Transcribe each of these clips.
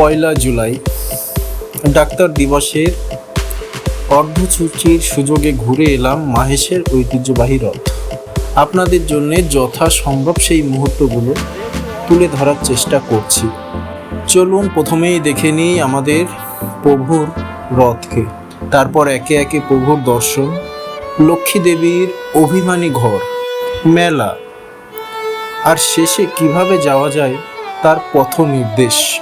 পয়লা July, doctor দিবসের অর্ধছুটির সুযোগে ঘুরে এলাম মাহেশের ঐতিহ্যবাহী রথ। আপনাদের জন্য যথাসম্ভব সেই মুহূর্তগুলো তুলে ধরার চেষ্টা করছি। চলুন প্রথমেই দেখে নিই আমাদের প্রভুর রথকে। তারপর একে একে প্রভুর দর্শন, লক্ষ্মী দেবীর অভিমানী ঘর, মেলা। আর শেষে কীভাবে যাওয়া যায় তার পথ নির্দেশ।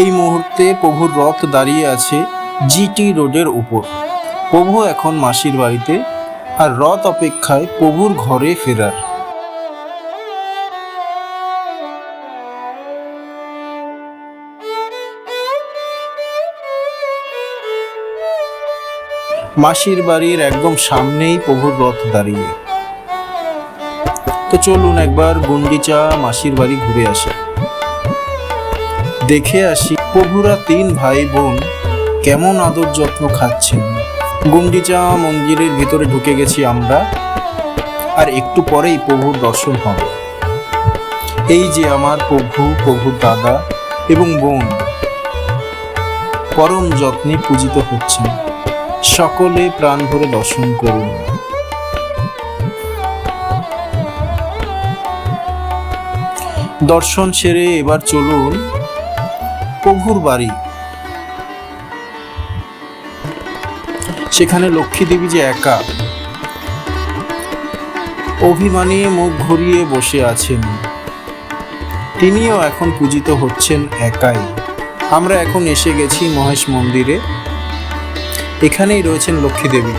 এই মুহূর্তে প্রভুর রথ দাঁড়িয়ে আছে জিটি রোডের উপর। প্রভু এখন মাসির বাড়িতে আর রথ অপেক্ষায় প্রভুর ঘরে ফেরার। মাসির বাড়ির একদম সামনেই প্রভুর রথ দাঁড়িয়ে। তো চলুন একবার গুন্ডিচা মাসির বাড়ি ঘুরে আসি। দেখে আসি প্রভুরা তিন ভাই বোন কেমন আদর যত্ন খাচ্ছেন। গুন্ডিচা মন্দিরের ভিতরে ঢুকে গেছি আমরা, আর একটু পরেই প্রভুর দর্শন হবে। এই যে আমার প্রভু, প্রভুর দাদা এবং বোন, পরম যত্নে পূজিত হচ্ছেন। সকলে প্রাণ ভরে দর্শন করুন। দর্শন সেরে এবার চলুন প্রভুর বাড়ি। সেখানে লক্ষ্মী দেবী যে একা, অভিমানী মুখ ঘুরিয়ে বসে আছেন। তিনিও এখন পূজিত হচ্ছেন একাই। আমরা এখন এসে গেছি মহেশ মন্দিরে। এখানেই রয়েছেন লক্ষ্মী দেবী।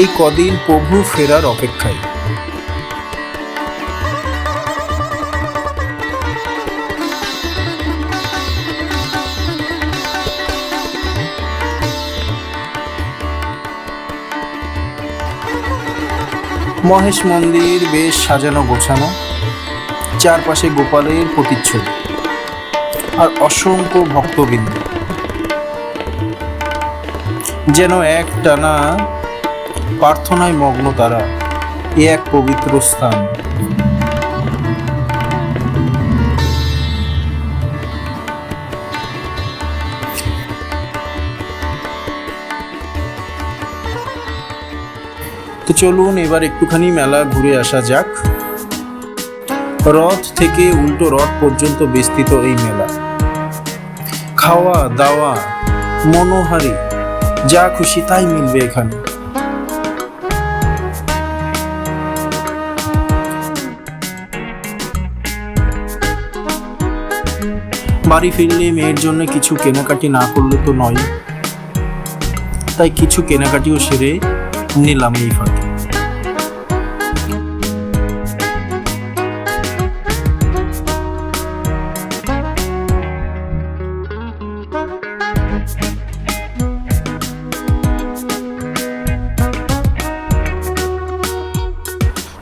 এই কদিন প্রভু ফেরার অপেক্ষায়। মহেশ মন্দির বেশ সাজানো গোছানো, চারপাশে গোপালের প্রতিচ্ছবি আর অসংখ্য ভক্তবৃন্দ। যেন এক টানা প্রার্থনায় মগ্ন তারা এ এক পবিত্র স্থান। তো চলুন এবার একটুখানি মেলা ঘুরে আসা যাক। রথ থেকে উল্টো রথ পর্যন্ত বিস্তৃত এই মেলা। খাওয়া, দাওয়া, মনোহারি, যা খুশি তাই মিলবে এখানে। বাড়ি ফিরলে মেয়ের জন্য কিছু কেনাকাটি না করলে তো নয়। তাই কিছু কেনাকাটিও সেরে নিলাম এই ফাঁকে।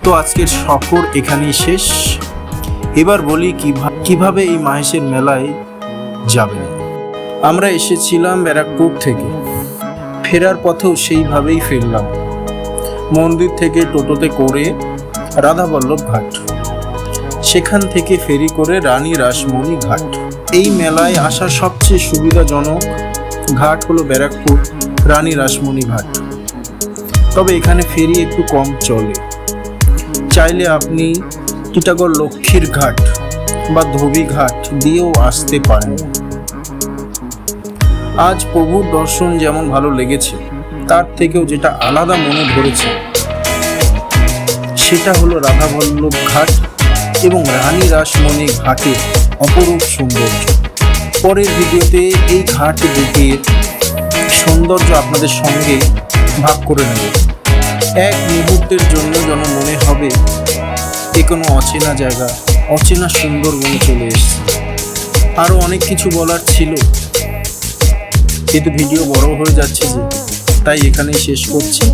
তো আজকের সফর এখানেই শেষ। এবার বলি কিভা- কীভাবে এই মাহেশের মেলায় যাবেন? আমরা এসেছিলাম ব্যারাকপুর থেকে। ফেরার পথেও সেইভাবেই ফিরলাম। মন্দির থেকে টোটোতে করে রাধাবল্লভ ঘাট। সেখান থেকে ফেরি করে রানী রাসমণি ঘাট। এই মেলায় আসার সবচেয়ে সুবিধাজনক ঘাট হলো ব্যারাকপুর রানী রাসমণি ঘাট। তবে এখানে ফেরি একটু কম চলে। চাইলে আপনি টিটাগড় লক্ষ্মীর ঘাট বা ধোবি ঘাট দিয়েও আসতে পারেন। আজ প্রভুর দর্শন যেমন ভালো লেগেছে তার থেকেও যেটা আলাদা মনে ধরেছে, সেটা হলো রাধাবল্লভ ঘাট এবং রানী রাসমণি ঘাটের অপরূপ সৌন্দর্য। পরের ভিডিওতে এই ঘাট দুটির সৌন্দর্য আপনাদের সঙ্গে ভাগ করে নেব। এক মুহূর্তের জন্য যেন মনে হবে, এ কোনো অচেনা জায়গা, অচেনা সুন্দরবনে চলে এসেছে। আরও অনেক কিছু বলার ছিল, কিন্তু ভিডিও বড় হয়ে যাচ্ছে যে তাই এখানেই শেষ করছি।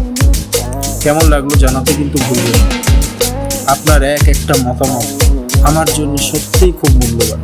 কেমন লাগল জানাতে কিন্তু ভুলবেন আপনার এক একটা মতামত আমার জন্য সত্যিই খুব মূল্যবান।